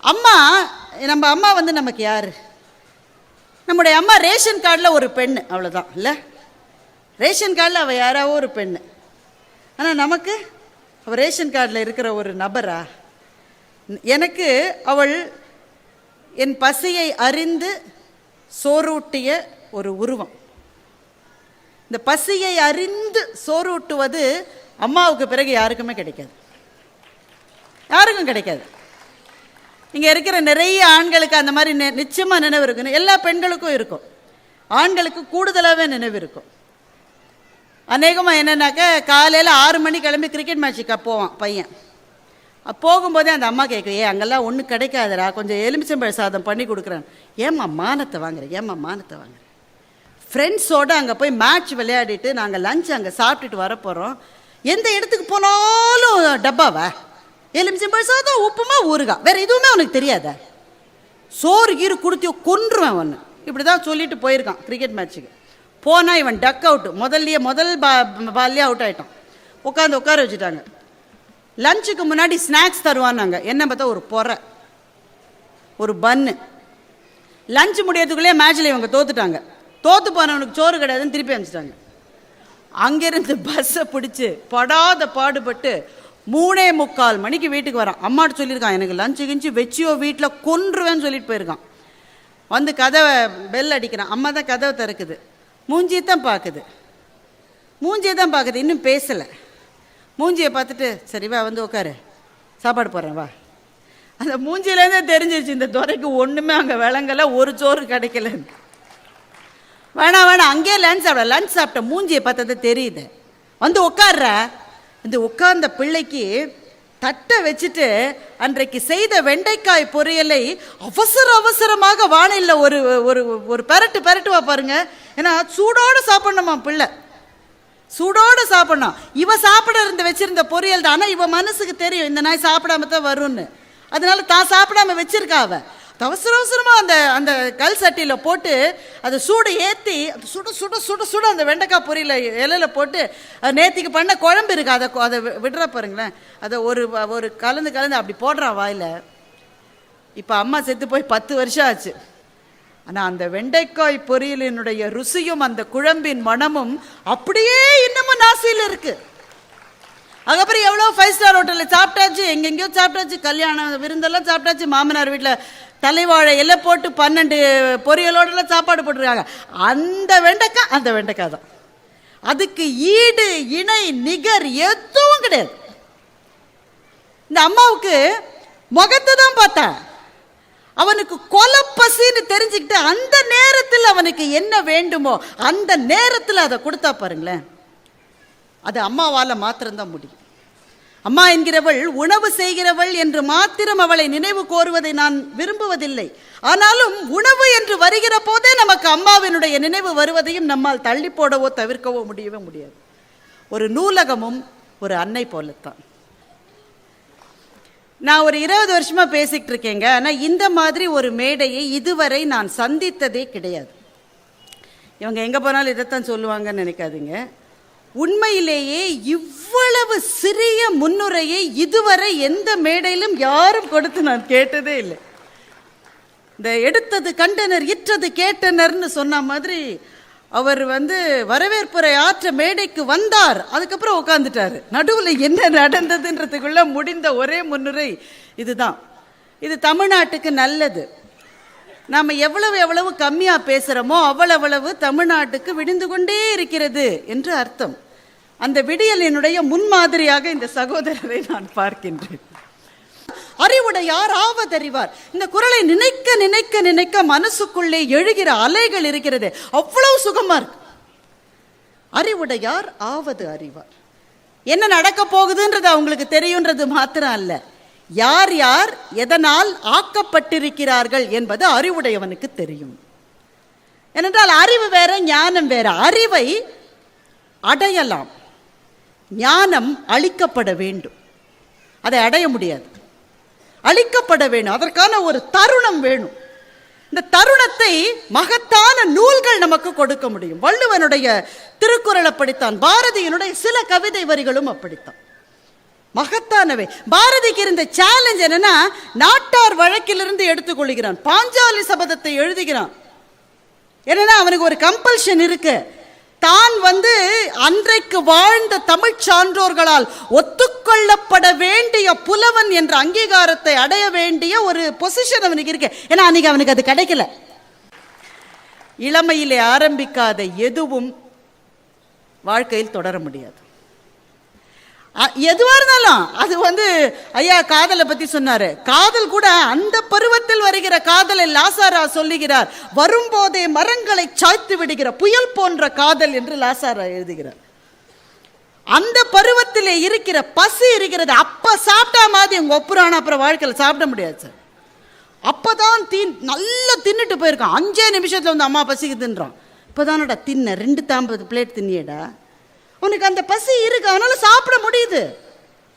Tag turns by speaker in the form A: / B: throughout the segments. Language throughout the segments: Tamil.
A: அம்மா நம்ம அம்மா வந்து நமக்கு யார்? நம்முடைய அம்மா ரேஷன் கார்டில் ஒரு பெண் அவ்வளோதான் இல்லை? ரேஷன் கார்டில் அவள் யாராவோ ஒரு பெண் ஆனால் நமக்கு அவள் ரேஷன் கார்டில் இருக்கிற ஒரு நபரா? எனக்கு அவள் என் பசியை அறிந்து சோறூட்டிய ஒரு உருவம். இந்த பசியை அறிந்து சோறூட்டுவது அம்மாவுக்கு பிறகு யாருக்குமே கிடைக்காது. யாருக்கும் கிடைக்காது. இங்கே இருக்கிற நிறைய ஆண்களுக்கு அந்த மாதிரி நி நிச்சயமாக நினைவு இருக்கும் எல்லா பெண்களுக்கும் இருக்கும். ஆண்களுக்கு கூடுதலாகவே நினைவு இருக்கும். அநேகமாக என்னென்னாக்கா காலையில் ஆறு மணி கிளம்பி கிரிக்கெட் மேட்ச்சுக்கு போவான் பையன். போகும்போதே அந்த அம்மா கேட்கும் ஏ அங்கெல்லாம் ஒன்றும் கிடைக்காதுடா கொஞ்சம் எலுமிச்சம்பழ சாதம் பண்ணி கொடுக்குறேன். ஏம்மா மானத்தை வாங்குறேன் ஏம்மா மானத்தை வாங்குறேன் ஃப்ரெண்ட்ஸோடு அங்கே போய் மேட்ச் விளையாடிட்டு நாங்கள் லஞ்ச் அங்கே சாப்பிட்டுட்டு வர போகிறோம் எந்த இடத்துக்கு போனாலும் டப்பாவா? எலுமிச்சம்பழ சாதம் உப்புமா ஊறுகாய். வேறு எதுவுமே அவனுக்கு தெரியாதா. சோறு கீறு கொடுத்தியோ கொன்றுவேன் ஒன்று இப்படி தான் சொல்லிட்டு போயிருக்கான் கிரிக்கெட் மேட்ச்சுக்கு போனால் இவன் டக் அவுட்டு முதல்லையே முதல் பா பால்லையே அவுட் ஆகிட்டான் உட்காந்து உட்கார வச்சுட்டாங்க. லஞ்சுக்கு முன்னாடி ஸ்நாக்ஸ் தருவான்னாங்க. என்ன பார்த்தா ஒரு பொறை. ஒரு பன்னு லஞ்ச் முடியறதுக்குள்ளே மேட்ச்சில் இவங்க தோத்துட்டாங்க. தோத்து போனவனுக்கு சோறு கிடையாதுன்னு திருப்பி அனுப்பிச்சிட்டாங்க. அங்கேருந்து பஸ்ஸை பிடிச்சி படாத பாடுபட்டு மூணே முக்கால் மணிக்கு வீட்டுக்கு வரான். அம்மாட்ட சொல்லியிருக்கான் எனக்கு லஞ்சு கிஞ்சி வச்சியோ வீட்டில் கொன்றுவேன்னு சொல்லிட்டு போயிருக்கான். வந்து கதவை பெல் அடிக்கிறான். அம்மா தான் கதவை திறக்குது. மூஞ்சியை தான் பார்க்குது. மூஞ்சியை தான் பார்க்குது. இன்னும் பேசலை. மூஞ்சியை பார்த்துட்டு சரி வா வந்து உட்காரு சாப்பாடு போடுறேன் வா. அந்த மூஞ்சியிலேருந்தே தெரிஞ்சிருச்சு இந்த துறைக்கு ஒன்றுமே அங்கே விளங்கலை ஒரு சோறு கிடைக்கலன்னு வேணாம் வேணாம் அங்கேயே லஞ்ச் சாப்பிட. லஞ்ச் சாப்பிட்ட மூஞ்சியை பார்த்தது தெரியுது. வந்து உட்காடுற இந்த உட்கார்ந்த பிள்ளைக்கு தட்டை வச்சுட்டு அன்றைக்கு செய்த வெண்டைக்காய் பொரியலை அவசர அவசரமாக வானிலையில் ஒரு ஒரு ஒரு பெரட்டு பெரட்டுவா பாருங்க. ஏன்னா சூடோடு சாப்பிடணுமா பிள்ளை? சூடோடு சாப்பிடணும். இவ சாப்பிட இருந்து வச்சிருந்த பொரியல் தான். ஆனால் இவன் மனசுக்கு தெரியும் இந்த நாய் சாப்பிடாம தான் வரும்னு. அதனால தான் சாப்பிடாம வச்சிருக்கா அவ. அவசர அவசரமாக அந்த அந்த கல் சட்டியில் போட்டு அதை சூடு ஏற்றி அது சுட சுட சுட சுட அந்த வெண்டைக்காய் பொரியல இலையில போட்டு அது நேத்திக்கு பண்ண குழம்பு இருக்குது அதை அதை வி- பாருங்களேன். அதை ஒரு ஒரு கலந்து கலந்து அப்படி போடுறா வாயில். இப்போ அம்மா செத்து போய் பத்து வருஷம் ஆச்சு. ஆனால் அந்த வெண்டைக்காய் பொரியலினுடைய ருசியும் அந்த குழம்பின் மணமும் அப்படியே இன்னமும் நாசியில் இருக்குது அதுக்கப்புறம் எவ்வளோ ஃபைவ் ஸ்டார் ஹோட்டலில் சாப்பிட்டாச்சு எங்கெங்கேயோ சாப்பிட்டாச்சு கல்யாணம் விருந்தெல்லாம் சாப்பிட்டாச்சு மாமனார் வீட்டில் தலைவாழை எல்லாம் போட்டு பன்னெண்டு பொரியலோடலாம் சாப்பாடு போட்டிருக்காங்க. அந்த வெண்டைக்காய் அந்த வெண்டைக்காய் தான். அதுக்கு ஈடு இணை நிகர் எதுவும் கிடையாது. இந்த அம்மாவுக்கு முகத்தை தான் பார்த்தா அவனுக்கு கொலை பசின்னு தெரிஞ்சுக்கிட்டு அந்த நேரத்தில் அவனுக்கு என்ன வேண்டுமோ அந்த நேரத்தில் அதை கொடுத்தா பாருங்களேன். அது அம்மாவால் மாத்திரம்தான் முடியும். அம்மா என்கிறவள் உணவு செய்கிறவள் என்று மாத்திரம் அவளை நினைவு கோருவதை நான் விரும்புவதில்லை. ஆனாலும் உணவு என்று வருகிற போதே நமக்கு அம்மாவினுடைய நினைவு வருவதையும் நம்மால் தள்ளி போடவோ தவிர்க்கவோ முடியவே முடியாது. ஒரு நூலகமும் ஒரு அன்னை போலத்தான். நான் ஒரு இருபது வருஷமா பேசிக்கிட்டு இருக்கேங்க. ஆனால் இந்த மாதிரி ஒரு மேடையை இதுவரை நான் சந்தித்ததே கிடையாது. இவங்க எங்கே போனாலும் இதைத்தான் சொல்லுவாங்கன்னு நினைக்காதீங்க. உண்மையிலேயே இவ்வளவு சிறிய முன்னுரையை இதுவரை எந்த மேடையிலும் யாரும் கொடுத்து நான் கேட்டதே இல்லை. இந்த எடுத்தது கண்டனர் இற்றது கேட்டனர்னு சொன்ன மாதிரி அவர் வந்து வரவேற்புரை ஆற்ற மேடைக்கு வந்தார். அதுக்கப்புறம் உட்காந்துட்டாரு நடுவில் என்ன நடந்ததுன்றதுக்குள்ள முடிந்த ஒரே முன்னுரை இதுதான். இது தமிழ்நாட்டுக்கு நல்லது. நாம் எவ்வளவு எவ்வளவு கம்மியாக பேசுகிறோமோ அவ்வளவளவு தமிழ்நாட்டுக்கு விடிந்து கொண்டே இருக்கிறது என்று அர்த்தம். அந்த விடியலினுடைய முன்மாதிரியாக இந்த சகோதரரை நான் பார்க்கின்றேன். அறிவுடையார் ஆவதறிவார் இந்த குரலை நினைக்க நினைக்க நினைக்க மனசுக்குள்ளே எழுகிற அலைகள் இருக்கிறது. அவ்வளவு சுகமா இருக்கு. அறிவுடையார் ஆவது அறிவார். என்ன நடக்க போகுதுன்றது அவங்களுக்கு தெரியுன்றது மாத்திரம் அல்ல. யார் யார் எதனால் ஆக்கப்பட்டிருக்கிறார்கள் என்பது அறிவுடையவனுக்கு தெரியும். ஏனென்றால் அறிவு வேற ஞானம் வேற. அறிவை அடையலாம். ஞானம் அளிக்கப்பட வேண்டும். அதை அடைய முடியாது. அளிக்கப்பட வேணும் அதற்கான ஒரு தருணம் வேணும். இந்த தருணத்தை மகத்தான நூல்கள் நமக்கு கொடுக்க முடியும். வள்ளுவனுடைய திருக்குறள் அப்படித்தான் பாரதியினுடைய சில கவிதை வரிகளும் அப்படித்தான். மகத்தானவை. பாரதிக்கு இருந்த சேலஞ்ச் என்னன்னா நாட்டார் வழக்கிலிருந்து எடுத்துக்கொள்கிறான். பாஞ்சாலி சபதத்தை எழுதுகிறான். என்னன்னா அவனுக்கு ஒரு கம்பல்ஷன் இருக்கு. தான் வந்து அன்றைக்கு வாழ்ந்த தமிழ் சான்றோர்களால் ஒத்துக்கொள்ளப்பட வேண்டிய புலவன் என்ற அங்கீகாரத்தை அடைய வேண்டிய ஒரு பொசிஷன் அவனுக்கு இருக்கு. ஏன்னா அன்னைக்கு அவனுக்கு அது கிடைக்கல. இளமையிலே ஆரம்பிக்காத எதுவும் வாழ்க்கையில் தொடர முடியாது. எதுவாக இருந்தாலும் அது வந்து ஐயா காதலை பற்றி சொன்னார். காதல் கூட அந்த பருவத்தில் வருகிற காதலை லாசாரா சொல்லுகிறார். வரும்போதே மரங்களை சாய்த்து விடுகிற புயல் போன்ற காதல் என்று லாசாரா எழுதுகிறார். அந்த பருவத்திலே இருக்கிற பசி இருக்கிறது. அப்போ சாப்பிட்டா மாதிரி உங்கள் ஒப்புறான? அப்புறம் வாழ்க்கையில் சாப்பிட முடியாது சார். அப்போ தான் தீ நல்லா தின்னுட்டு போயிருக்கான். அஞ்சே நிமிஷத்தில் வந்து அம்மா பசிக்குதுன்றான். இப்போதானடா தின்ன? ரெண்டு தாம்பது பிளேட் தின்னியடா. உனக்கு அந்த பசி இருக்கு அதனால் சாப்பிட முடியுது.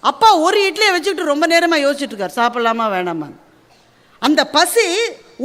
A: அப்பா ஒரு இட்லியை வச்சுக்கிட்டு ரொம்ப நேரமாக யோசிச்சுட்ருக்கார் சாப்பிடலாமா வேணாமா? அந்த பசி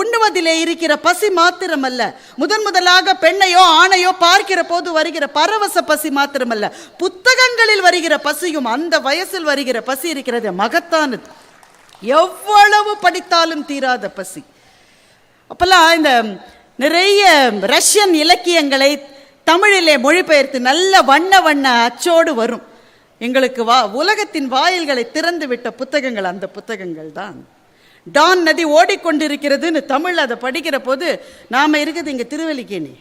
A: உண்ணுவதிலே இருக்கிற பசி மாத்திரமல்ல. முதன் முதலாக பெண்ணையோ ஆணையோ பார்க்கிற போது வருகிற பரவச பசி மாத்திரமல்ல. புத்தகங்களில் வருகிற பசியும் அந்த வயசில் வருகிற பசி இருக்கிறது மகத்தானது. எவ்வளவு படித்தாலும் தீராத பசி. அப்போல்லாம் இந்த நிறைய ரஷ்யன் இலக்கியங்களை தமிழிலே மொழிபெயர்த்து நல்ல வண்ண வண்ண அச்சோடு வரும். எங்களுக்கு வா உலகத்தின் வாயில்களை திறந்து விட்ட புத்தகங்கள் அந்த புத்தகங்கள் தான் டான் நதி ஓடிக்கொண்டிருக்கிறதுன்னு தமிழ் அதை படிக்கிற போது நாம் இருக்குது இங்கே திருவல்லிக்கேணி.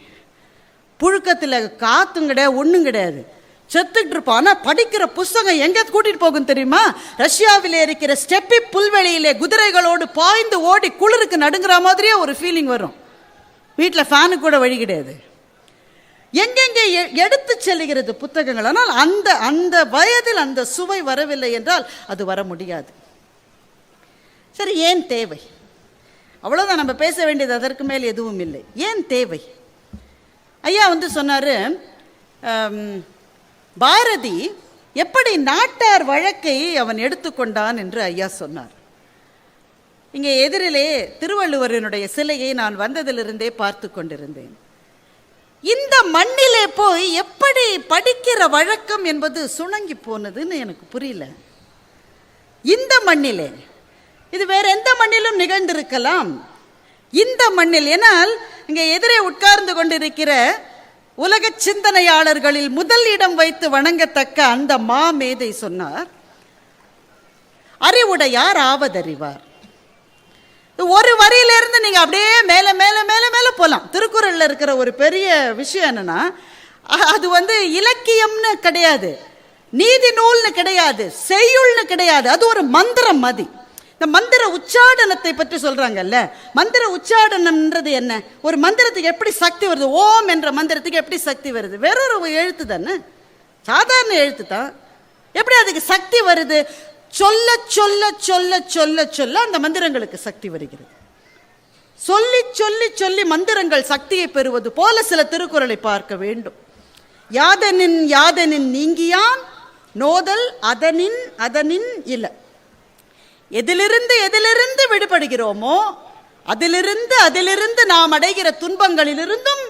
A: புழுக்கத்தில் காத்தும் கிடையாது ஒன்றும் கிடையாது. செத்துக்கிட்டு இருப்போம். ஆனால் படிக்கிற புஸ்தகம் எங்கே கூட்டிகிட்டு போகும் தெரியுமா? ரஷ்யாவிலே இருக்கிற ஸ்டெப்பி புல்வெளியிலே குதிரைகளோடு பாய்ந்து ஓடி குளிருக்கு நடுங்கிற மாதிரியே ஒரு ஃபீலிங் வரும். வீட்டில் ஃபேனு கூட வழி கிடையாது. எங்கெங்கே எ- எடுத்து செல்கிறது புத்தகங்கள்? ஆனால் அந்த அந்த வயதில் அந்த சுவை வரவில்லை என்றால் அது வர முடியாது. சரி ஏன் தேவை? அவ்வளோதான் நம்ம பேச வேண்டியது அதற்கு மேல் எதுவும் இல்லை. ஏன் தேவை? ஐயா வந்து சொன்னார் பாரதி எப்படி நாட்டார் வழக்கை அவன் எடுத்துக்கொண்டான் என்று ஐயா சொன்னார். இங்கே எதிரிலே திருவள்ளுவரினுடைய சிலையை நான் வந்ததிலிருந்தே பார்த்து கொண்டிருந்தேன். இந்த மண்ணிலே போய் எப்படி படிக்கிற வழக்கம் என்பது சுணங்கி போனதுன்னு எனக்கு புரியல. இந்த மண்ணிலே இது வேற எந்த மண்ணிலும் நிகழ்ந்திருக்கலாம். இந்த மண்ணில் ஏனால் இங்கே எதிரே உட்கார்ந்து கொண்டிருக்கிற உலக சிந்தனையாளர்களில் முதல் இடம் வைத்து வணங்கத்தக்க அந்த மாமேதை சொன்னார் அறிவுடையார் ஆவதறிவார். ஒரு வரியிலிருந்து நீங்க அப்படியே மேல மேல மேலே திருக்குறள்ல இருக்கிற ஒரு பெரிய விஷயம் என்னன்னா அது வந்து இலக்கியம்னு கிடையாது. நீதி நூல்னு கிடையாது. செய்யுள்னு கிடையாது. அது ஒரு மந்திரம் மதி. இந்த மந்திர உச்சாடனத்தை பற்றி சொல்றாங்கல்ல? மந்திர உச்சாடனம்ன்றது என்ன? ஒரு மந்திரத்துக்கு எப்படி சக்தி வருது? ஓம் என்ற மந்திரத்துக்கு எப்படி சக்தி வருது? வேறொரு எழுத்து தானே? சாதாரண எழுத்து தான். எப்படி அதுக்கு சக்தி வருது? சொல்ல சொல்ல சொல்ல சொல்ல சொல்ல அந்த மந்திரங்களுக்கு சக்தி வருகிறது. சொல்லி சொல்லி சொல்லி மந்திரங்கள் சக்தியை பெறுவது போல சில திருக்குறளை பார்க்க வேண்டும். யாதனின் யாதனின் நீங்கியான் நோதல் அதனின் அதனின் இல்லை எதிலிருந்து எதிலிருந்து விடுபடுகிறோமோ அதிலிருந்து அதிலிருந்து நாம் அடைகிற துன்பங்களிலிருந்தும்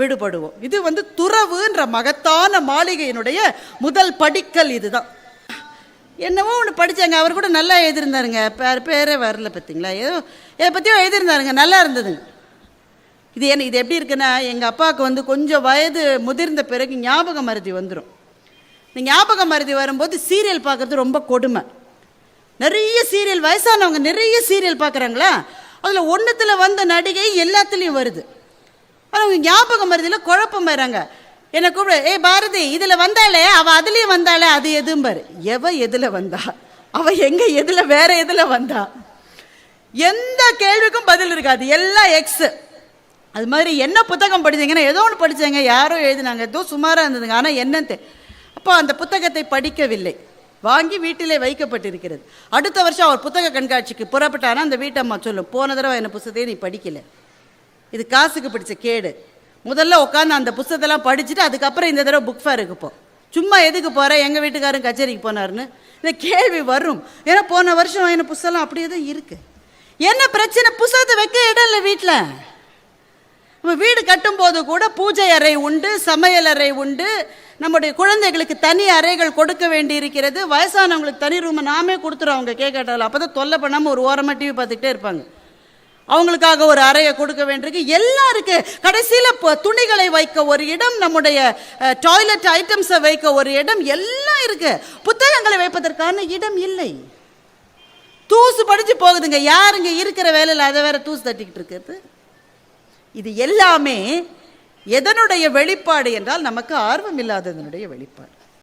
A: விடுபடுவோம். இது வந்து துறவுன்ற மகத்தான மாளிகையினுடைய முதல் படிக்கல் இதுதான். என்னவோ ஒன்று படித்தாங்க அவர் கூட நல்லா எழுதியிருந்தாருங்க. பேர் பேரே வரல பார்த்தீங்களா ஏதோ இதை பற்றியோ எழுதியிருந்தாருங்க. நல்லா இருந்ததுங்க. இது என்ன இது எப்படி இருக்குன்னா எங்கள் அப்பாவுக்கு வந்து கொஞ்சம் வயது முதிர்ந்த பிறகு ஞாபக மருதி வந்துடும் இந்த ஞாபக மருதி வரும்போது சீரியல் பார்க்குறது ரொம்ப கொடுமை. நிறைய சீரியல் வயசானவங்க நிறைய சீரியல் பார்க்குறாங்களா அதில் ஒன்றுத்தில் வந்த நடிகை எல்லாத்துலேயும் வருது. ஆனால் அவங்க ஞாபகம் மருதியில் குழப்பம் வராங்க என்னை கூப்பிட ஏய் பாரதி இதில் வந்தாலே அவள் அதுலேயும் வந்தாளே அது எதுவும் எவ எதில் வந்தா? அவள் எங்கே எதில் வேற எதில் வந்தா? எந்த கேள்விக்கும் பதில் இருக்காது எல்லாம் எக்ஸு அது மாதிரி என்ன புத்தகம் படித்தீங்கன்னா ஏதோ ஒன்று படித்தேங்க யாரோ எழுதினாங்க ஏதோ சுமாராக இருந்ததுங்க ஆனால் என்னன்னு அப்போ அந்த புத்தகத்தை படிக்கவில்லை. வாங்கி வீட்டிலே வைக்கப்பட்டிருக்கிறது. அடுத்த வருஷம் அவர் புத்தக கண்காட்சிக்கு புறப்பட்டானா அந்த வீட்டம்மா சொல்லும் போன தடவை என்ன புத்தகத்தையே நீ படிக்கலை. இது காசுக்கு பிடிச்ச கேடு. முதல்ல உட்காந்து அந்த புத்தகத்தெல்லாம் படிச்சுட்டு அதுக்கப்புறம் இந்த தடவை புக் ஃபேருக்கு போ. சும்மா எதுக்கு போகிறேன் எங்கள் வீட்டுக்காரன் கச்சேரிக்கு போனாருன்னு. இந்த கேள்வி வரும். ஏன்னா போன வருஷம் என்ன புஸ்தகம் அப்படியே தான் இருக்குது என்ன பிரச்சனை? புஸ்தகத்தை வைக்க இடம் இல்லை வீட்டில் நம்ம வீடு கட்டும்போது கூட பூஜை அறை உண்டு சமையல் அறை உண்டு. நம்முடைய குழந்தைகளுக்கு தனி அறைகள் கொடுக்க வேண்டி இருக்கிறது. வயசானவங்களுக்கு தனி ரூமை நாமே கொடுத்துருவோம் அவங்க கேட்கட்டாலும் அப்போ தான் தொல்லை பண்ணாமல் ஒரு ஓரமாக டிவி பார்த்துக்கிட்டே இருப்பாங்க. அவங்களுக்காக ஒரு அறையை கொடுக்க வேண்டியிருக்கு. எல்லாம் இருக்கு கடைசியில் துணிகளை வைக்க ஒரு இடம் நம்முடைய டாய்லெட் ஐட்டம்ஸை வைக்க ஒரு இடம் எல்லாம் இருக்கு. புத்தகங்களை வைப்பதற்கான இடம் இல்லை. தூசு படிச்சு போகுதுங்க. யாருங்க இருக்கிற வேலையில் அதை வேற தூசு தட்டிக்கிட்டு இருக்கிறது? இது எல்லாமே எதனுடைய வெளிப்பாடு என்றால் நமக்கு ஆர்வம் இல்லாததனுடைய வெளிப்பாடு.